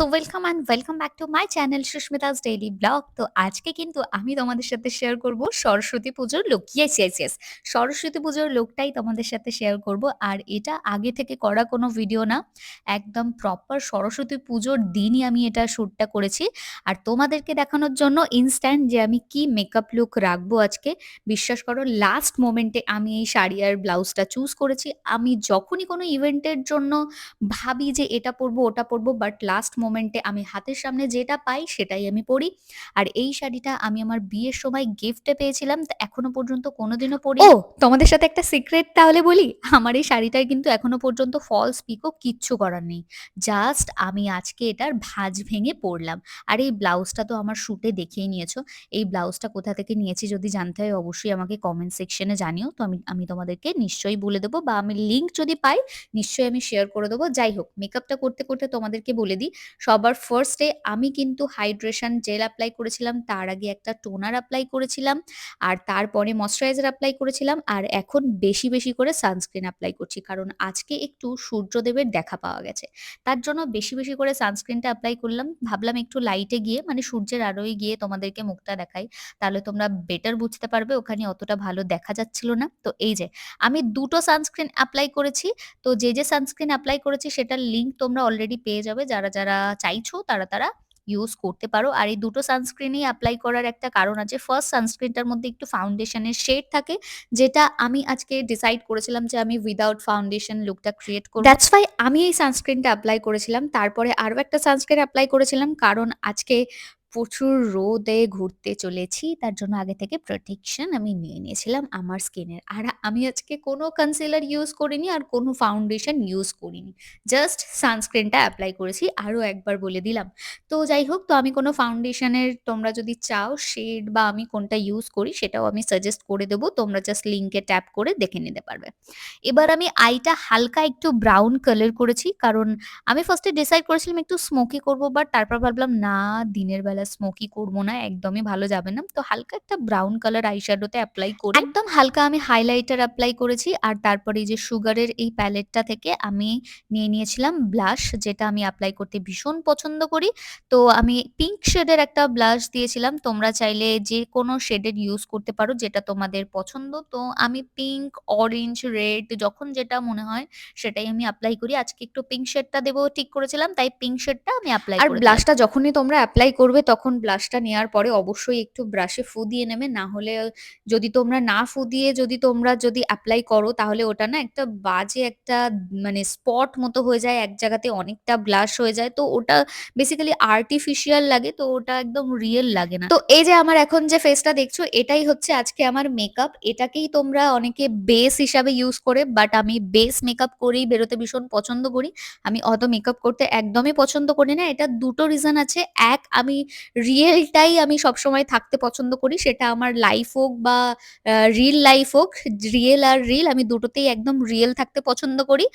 So welcome and welcome back to my channel Susmita's daily blog তো আজকে কিন্তু আমি তোমাদের সাথে শেয়ার করব সরস্বতী পুজোর look yes yes yes Saraswati পুজোর লোকটাই তোমাদের সাথে শেয়ার করব। আর এটা আগে থেকে করা কোনো ভিডিও না। একদম প্রপার সরস্বতী পুজোর দিনই আমি এটা শ্যুটটা করেছি। আর তোমাদেরকে দেখানোর জন্য ইনস্ট্যান্ট যে আমি কি মেকআপ লুক রাখব আজকে, বিশ্বাস করো লাস্ট মোমেন্টে আমি এই শাড়ি আর ব্লাউজটা চুজ করেছি। আমি যখনই কোনো ইভেন্টের জন্য ভাবি যে এটা পরবো, ওটা পরবো বাট লাস্ট মোমেন্টে আমি হাতের সামনে যেটা পাই সেটাই আমি পরি। আর এই শাড়িটা আমি আমার বিয়ের সময় গিফটে পেয়েছিলাম, তো এখনও পর্যন্ত কোনোদিনও পরি। ও, তোমাদের সাথে একটা সিক্রেট তাহলে বলি? আমার এই শাড়িটার কিন্তু এখনও পর্যন্ত ফলস পিকও কিচ্ছু করার নেই। জাস্ট আমি আজকে এটার ভাঁজ ভেঙে পরলাম। আর এই ব্লাউজটা তো আমার শুটে দেখেই নিয়েছো। এই ব্লাউজটা কোথা থেকে নিয়েছি যদি জানতে হয় অবশ্যই আমাকে কমেন্ট সেকশনে জানিও। তো আমি আমি তোমাদেরকে নিশ্চয়ই বলে দেবো বা আমি লিঙ্ক যদি পাই, নিশ্চয়ই আমি শেয়ার করে দেবো। যাই হোক মেকআপটা করতে করতে তোমাদেরকে বলে দিই। সবার ফার্স্টে আমি কিন্তু হাইড্রেশন জেল অ্যাপ্লাই করেছিলাম, তার আগে একটা টোনার অ্যাপ্লাই করেছিলাম, আর তারপরে ময়শ্চারাইজার অ্যাপ্লাই করেছিলাম, আর এখন বেশি বেশি করে সানস্ক্রিন অ্যাপ্লাই করছি, কারণ আজকে একটু সূর্যদেবের দেখা পাওয়া গেছে। তার জন্য বেশি বেশি করে সানস্ক্রিনটা অ্যাপ্লাই করলাম, ভাবলাম একটু লাইটে গিয়ে মানে সূর্যের আলোয় গিয়ে তোমাদেরকে মুখটা দেখাই, তাহলে তোমরা বেটার বুঝতে পারবে, ওখানে অতটা ভালো দেখা যাচ্ছিল না। তো এই যে, আমি দুটো সানস্ক্রিন অ্যাপ্লাই করেছি, তো যে যে সানস্ক্রিন অ্যাপ্লাই করেছি, সেটার লিঙ্ক তোমরা অলরেডি পেয়ে যাবে, যারা যারা চাইছো, তারা তারা ইউজ করতে পারো। আর এই দুটো সানস্ক্রিনই অ্যাপ্লাই করার একটা কারণ আছে। ফার্স্ট সানস্ক্রিনটার মধ্যে একটু ফাউন্ডেশনের শেড থাকে, যেটা আমি আজকে ডিসাইড করেছিলাম যে আমি উইদাউট ফাউন্ডেশন লুকটা ক্রিয়েট করব। দ্যাটস ওয়াই আমি এই সানস্ক্রিনটা অ্যাপ্লাই করেছিলাম। তারপরে আরও একটা সানস্ক্রিন অ্যাপ্লাই করেছিলাম, কারণ আজকে প্রচুর রোদে ঘুরতে চলেছি, তার জন্য আগে থেকে প্রোটেকশন আমি নিয়ে নিয়েছিলাম আমার স্কিনের আর আমি আজকে কোনো কনসিলার ইউজ করিনি আর কোনো ফাউন্ডেশন ইউজ করিনি। জাস্ট সানস্ক্রিনটা অ্যাপ্লাই করেছি আরও একবার বলে দিলাম। তো যাই হোক, তো আমি কোনো ফাউন্ডেশনের তোমরা যদি চাও শেড বা আমি কোনটা ইউজ করি সেটাও আমি সাজেস্ট করে দেবো, তোমরা জাস্ট লিঙ্কে ট্যাপ করে দেখে নিতে পারবে। এবার আমি আইটা হালকা একটু ব্রাউন কালার করেছি, কারণ আমি ফার্স্টে ডিসাইড করেছিলাম একটু স্মোকি করব বাট তারপর ভাবলাম, না, দিনের বেলা স্মোকি করব না একদমই ভালো যাবে না। তো হালকা একটা ব্রাউন কালার আইশ্যাডোতে অ্যাপ্লাই করি একদম হালকা আমি হাইলাইটার অ্যাপ্লাই করেছি আর তারপরে এই যে সুগারের এই প্যালেটটা থেকে আমি নিয়ে নিয়েছিলাম ব্লাশ যেটা আমি অ্যাপ্লাই করতে ভীষণ পছন্দ করি। তো আমি পিঙ্ক শেডের একটা ব্লাশ দিয়েছিলাম তোমরা চাইলে যে কোনো শেডের ইউজ করতে পারো যেটা তোমাদের পছন্দ। তো আমি পিঙ্ক অরেঞ্জ রেড যখন যেটা মনে হয় সেটাই আমি অ্যাপ্লাই করি। আজকে একটু পিঙ্ক শেডটা দেবো ঠিক করেছিলাম তাই পিঙ্ক শেডটা আমি অ্যাপ্লাই আর ব্লাশটা যখনই তোমরা অ্যাপ্লাই করবে তখন ব্লাশটা নেওয়ার পরে অবশ্যই একটু ব্রাশে ফু দিয়ে নেবে। না হলে যদি তোমরা না ফু দিয়ে যদি তোমরা যদি অ্যাপ্লাই করো, তাহলে ওটা না একটা বাজে একটা মানে স্পট মতো হয়ে যায়। এক জায়গাতে অনেকটা ব্লাশ হয়ে যায়। তো ওটা বেসিক্যালি আর্টিফিশিয়াল লাগে, তো ওটা একদম রিয়েল লাগে না। তো এই যে আমার এখন যে ফেসটা দেখছ, এটাই হচ্ছে আজকে আমার মেকআপ এটাকেই তোমরা অনেকে বেস হিসাবে ইউজ করে বাট আমি বেস মেকআপ করেই বেরোতে ভীষণ পছন্দ করি। আমি অত মেকআপ করতে একদমই পছন্দ করি না। এটা দুটো রিজন আছে। এক, আমি রিয়েলটাই আমি সবসময় থাকতে পছন্দ করি। সেটা আমার লাইফ হোক বা রিল লাইফ হোক রিয়েল আর রিল আমি দুটোতেই একদম রিয়েল থাকতে পছন্দ করি।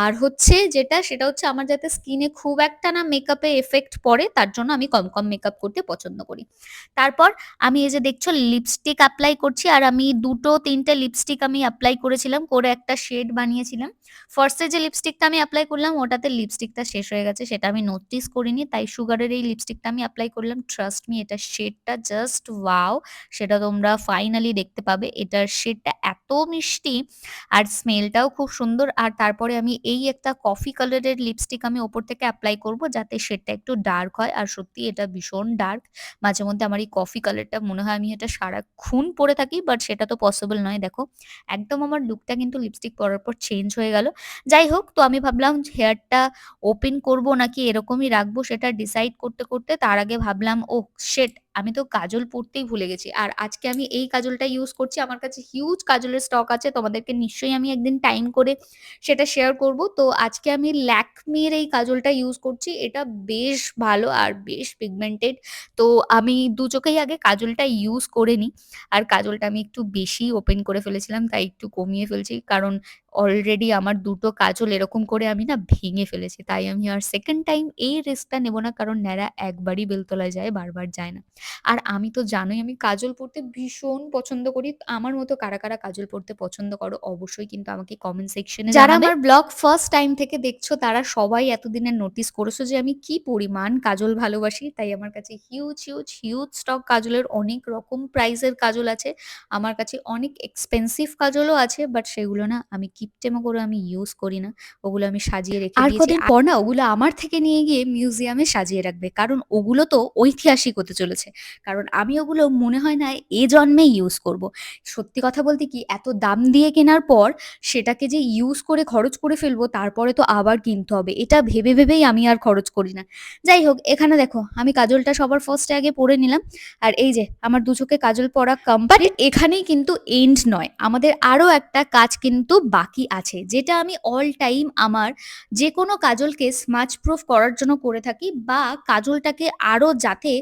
আর হচ্ছে যেটা, সেটা হচ্ছে আমার যাতে স্কিনে খুব একটা না মেকআপে এফেক্ট পড়ে, তার জন্য আমি কম কম মেকআপ করতে পছন্দ করি। তারপর আমি এই যে দেখছ লিপস্টিক অ্যাপ্লাই করছি, আর আমি দুটো, তিনটে লিপস্টিক আমি অ্যাপ্লাই করেছিলাম, করে একটা শেড বানিয়েছিলাম। ফার্স্টে যে লিপস্টিকটা আমি অ্যাপ্লাই করলাম, ওটাতে লিপস্টিকটা শেষ হয়ে গেছে, সেটা আমি নোটিস করিনি, তাই সুগারের এই লিপস্টিকটা আমি অ্যাপ্লাই করলাম। ট্রাস্ট মি এটা শেডটা জাস্ট ওয়াও সেটা তোমরা ফাইনালি দেখতে পাবে। এটার শেডটা এত মিষ্টি আর স্মেলটাও খুব সুন্দর। আর তারপরে আমি এই একটা কফি কালারের লিপস্টিক আমি ওপর থেকে অ্যাপ্লাই করব যাতে শেডটা একটু ডার্ক হয়। আর সত্যি এটা ভীষণ ডার্ক মাঝে মধ্যে আমার এই কফি কালারটা মনে হয় আমি এটা সারাক্ষণ পরে থাকি বাট সেটা তো পসিবল নয়, দেখো। একদম আমার লুকটা কিন্তু লিপস্টিক পরার পর চেঞ্জ হয়ে গেল। যাই হোক, তো আমি ভাবলাম হেয়ারটা ওপেন করব নাকি এরকমই রাখব সেটা ডিসাইড করতে করতে, তার আগে ভাবলাম ও শেট আমি তো কাজল পড়তেই ভুলে গেছি। আর আজকে আমি এই কাজলটা ইউজ করছি। আমার কাছে হিউজ কাজলের স্টক আছে। তোমাদেরকে নিশ্চয়ই আমি একদিন টাইম করে সেটা শেয়ার করব। তো আজকে আমি ল্যাকমির এই কাজলটা ইউজ করছি। এটা বেশ ভালো আর বেশ পিগমেন্টেড। তো আমি দু চোখেই আগে কাজলটা ইউজ করে নিই। আর কাজলটা আমি একটু বেশিই ওপেন করে ফেলেছিলাম তাই একটু কমিয়ে ফেলছি। কারণ অলরেডি আমার দুটো কাজল এরকম করে আমি না ভেঙে ফেলেছি। তাই আমি আর সেকেন্ড টাইম এই রিস্কটা নেব না কারণ ন্যাড়া একবারই বেলতলায় যায়, বারবার যায় না। আর আমি তো জানোই আমি কাজল পড়তে ভীষণ পছন্দ করি। আমার মতো কারা, কারা কাজল পড়তে পছন্দ করো অবশ্যই কিন্তু আমাকে কমেন্ট সেকশনে যারা আমার ব্লগ ফার্স্ট টাইম থেকে দেখছ তারা সবাই এতদিনের নোটিস করেছ যে আমি কি পরিমাণ কাজল ভালোবাসি। তাই আমার কাছে হিউজ, হিউজ, হিউজ স্টক কাজলের অনেক রকম প্রাইসের কাজল আছে। আমার কাছে অনেক এক্সপেনসিভ কাজলও আছে বাট সেগুলো না আমি কিপটেমো করে আমি ইউজ করি না। ওগুলো আমি সাজিয়ে রেখে আর কদিন পর না ওগুলো আমার থেকে নিয়ে গিয়ে মিউজিয়ামে সাজিয়ে রাখবে। কারণ ওগুলো তো ঐতিহাসিক হতে চলেছে। কারণ আমি ওগুলো মনে হয় না এ জন্মে ইউজ করব। সত্যি কথা বলতে কি এত দাম দিয়ে কেনার পর সেটাকে যে ইউজ করে খরচ করে ফেলব তারপরে তো আবার কিনতে হবে। এটা ভেবে, ভেবেই আমি আর খরচ করি না। যাই হোক এখানে দেখো আমি কাজলটা সবার ফার্স্টে আগে পরে নিলাম। আর এই যে আমার দু চোখে কাজল পরা কমপ্লিট। এখানেই কিন্তু এন্ড নয়। আমাদের আরও একটা কাজ কিন্তু বাকি আছে। যেটা আমি অল টাইম আমার যেকোনো কাজলকে স্মাচ প্রুফ করার জন্য করে থাকি বা কাজলটাকে আরও যাতে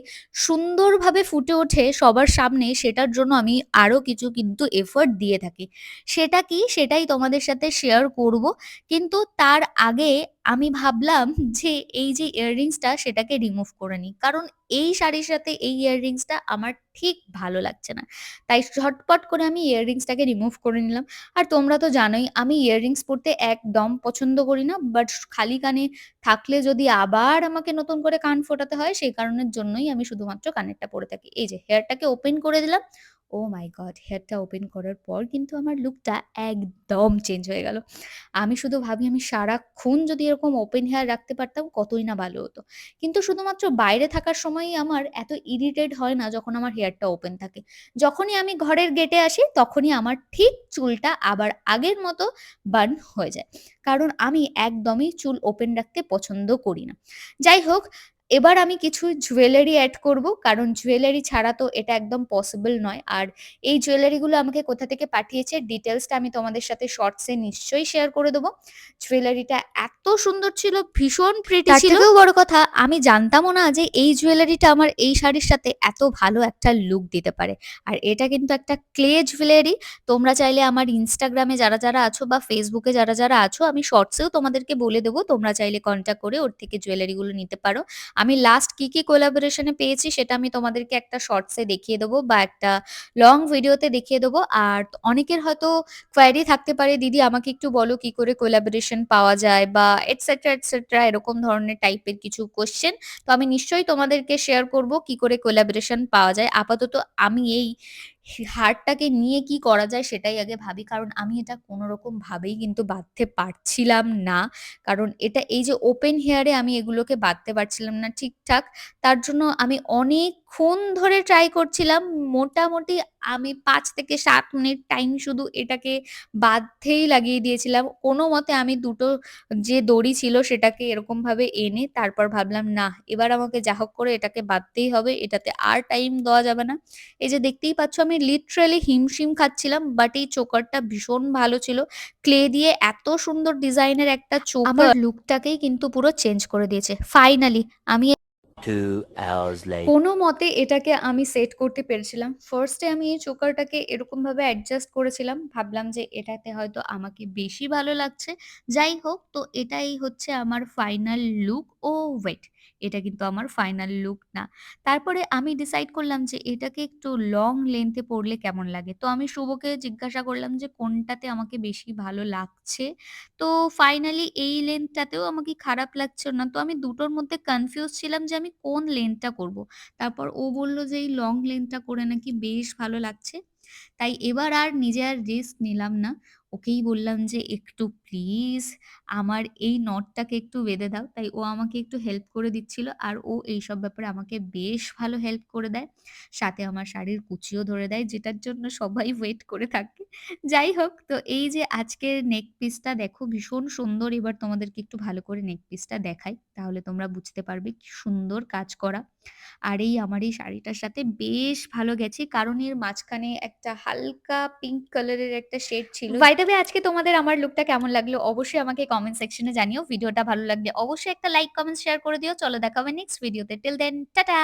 সুন্দরভাবে ফুটে ওঠে সবার সামনে, সেটার জন্য আমি আরও কিছু কিন্তু এফোর্ট দিয়ে থাকি। সেটা কি? সেটাই তোমাদের সাথে শেয়ার করব। কিন্তু তার আগে আমি ভাবলাম যে এই যে ইয়াররিংসটা সেটাকে রিমুভ করে নিই। কারণ এই শাড়ির সাথে এই ইয়াররিংসটা আমার ঠিক ভালো লাগছে না। তাই ঝটপট করে আমি ইয়াররিংসটাকে রিমুভ করে নিলাম। আর তোমরা তো জানোই, আমি ইয়াররিংস পরতে একদম পছন্দ করি না। বাট খালি কানে থাকলে যদি আবার আমাকে নতুন করে কান ফোটাতে হয়, সেই কারণের জন্যই আমি শুধুমাত্র কানেরটা পরে থাকি। এই যে হেয়ারটাকে ওপেন করে দিলাম। ওহ মাই গড! হেয়ারটা ওপেন করার পর কিন্তু আমার লুকটা একদম চেঞ্জ হয়ে গেল। আমি শুধু ভাবি আমি সারাক্ষণ যদি এরকম ওপেন হেয়ার রাখতে পারতাম কতই না ভালো হতো। কিন্তু শুধুমাত্র বাইরে থাকার সময়ই আমার এত ইরিটেট হয় না যখন আমার হেয়ারটা ওপেন থাকে। যখনই আমি ঘরের গেটে আসি তখনই আমার ঠিক চুলটা আবার আগের মতো বার্ন হয়ে যায়। কারণ আমি একদমই চুল ওপেন রাখতে পছন্দ করি না। যাই হোক এবার আমি কিছু জুয়েলারি অ্যাড করব। কারণ জুয়েলারি ছাড়া তো এটা একদম পসিবল নয়। আর এই জুয়েলারিগুলো আমাকে কোথা থেকে পাঠিয়েছে ডিটেইলসটা আমি তোমাদের সাথে শর্টস নিশ্চয়ই শেয়ার করে দেব। জুয়েলারিটা এত সুন্দর ছিল, ভীষণ প্রিটি ছিল। বড় কথা আমি জানতামও না যে এই জুয়েলারিটা আমার এই শাড়ির সাথে এত ভালো একটা লুক দিতে পারে। আর এটা কিন্তু একটা ক্লে জুয়েলারি। তোমরা চাইলে আমার ইনস্টাগ্রামে যারা, যারা আছো বা ফেসবুকে যারা, যারা আছো আমি শর্টসেও তোমাদেরকে বলে দেবো তোমরা চাইলে কনট্যাক্ট করে ওর থেকে জুয়েলারিগুলো নিতে পারো। আমি লাস্ট কি, কি কোলাবোরেশন পেয়েছি সেটা আমি তোমাদেরকে একটা শর্টসে দেখিয়ে দেবো বা একটা লং ভিডিওতে দেখিয়ে দেবো আর অনেকের হয়তো কোয়ারি থাকতে পারে দিদি আমাকে একটু বলো কি করে কোলাবোরেশন পাওয়া যায় বা এটসেট্রা, এটসেট্রা এরকম ধরনের টাইপের কিছু কোয়েশ্চেন। তো আমি নিশ্চয়ই তোমাদেরকে শেয়ার করব কি করে কোলাবোরেশন পাওয়া যায়। আপাতত আমি এই হারটাকে নিয়ে কি করা যায় সেটাই আগে ভাবি। কারণ আমি এটা কোনো রকম ভাবেই কিন্তু বাঁধতে পারছিলাম না। কারণ এটা এই যে ওপেন হেয়ারে আমি এগুলোকে বাঁধতে পারছিলাম না ঠিকঠাক। তার জন্য আমি অনেকক্ষণ ধরে ট্রাই করছিলাম। মোটামুটি আমি পাঁচ থেকে সাত মিনিট টাইম শুধু এটাকে বাঁধতেই লাগিয়ে দিয়েছিলাম। কোনমতে আমি দুটো যে দড়ি ছিল সেটাকে এরকমভাবে এনে তারপর ভাবলাম না এবার আমাকে যা হোক করে এটাকে বাঁধতেই হবে। এটাতে আর টাইম দেওয়া যাবে না। এই যে দেখতেই পাচ্ছ আমি লিটারালি হিমশিম খাচ্ছিলাম। বাট এই চোকারটা ভীষণ ভালো ছিল। ক্লে দিয়ে এত সুন্দর ডিজাইনের একটা চোকার আমার লুকটাকেই কিন্তু পুরো চেঞ্জ করে দিয়েছে। ফাইনালি আমি 2 মতে এটাকে আমি সেট করতে পেরেছিলাম। ফার্স্টে আমি এই চোকারটাকে এরকমভাবে অ্যাডজাস্ট করেছিলাম। ভাবলাম যে এটাতে হয়তো আমাকে বেশি ভালো লাগছে। যাই হোক, তো এটাই হচ্ছে আমার ফাইনাল লুক। ওহ ওয়েট! এটা কিন্তু আমার ফাইনাল লুক না। তারপরে আমি ডিসাইড করলাম যে এটাকে একটু লং লেন্থে এ পড়লে কেমন লাগে। তো আমি শুভকে জিজ্ঞাসা করলাম যে কোনটাতে আমাকে বেশি ভালো লাগছে। তো ফাইনালি এই লেন্থটাতেও আমাকে খারাপ লাগছে না। তো আমি দুটোর মধ্যে কনফিউজ ছিলাম যে আমি কোন লেন্থটা করব। তারপর ও বলল যে এই লং লেন্থটা করে নাকি বেশ ভালো লাগছে। তাই এবার আর নিজে আর রিস্ক নিলাম না। ওকেই বললাম যে, একটু প্লিজ আমার এই নটটাকে একটু বেঁধে দাও।" তাই ও আমাকে একটু হেল্প করে দিচ্ছিল। আর ও এইসব ব্যাপারে আমাকে বেশ ভালো হেল্প করে দেয়। সাথে আমার শাড়ির কুচিও ধরে দেয়, যেটার জন্য সবাই ওয়েট করে থাকে। যাই হোক, তো এই যে আজকের নেক পিসটা দেখো ভীষণ সুন্দর। এবার তোমাদেরকে একটু ভালো করে নেক পিসটা দেখাই। তাহলে তোমরা বুঝতে পারবে কি সুন্দর কাজ করা। আর এই আমার এই শাড়িটার সাথে বেশ ভালো গেছে। কারণ এর মাঝখানে একটা হালকা পিঙ্ক কালারের একটা শেড ছিল। বাই আজকে তোমাদের আমার লুকটা কেমন লাগল অবশ্যই আমাকে কমেন্ট সেকশনে জানিও। ভিডিওটা ভালো লাগলে অবশ্যই একটা লাইক, কমেন্ট, শেয়ার করে দিও। চলো দেখা হবে নেক্সট ভিডিওতে। Till then tata!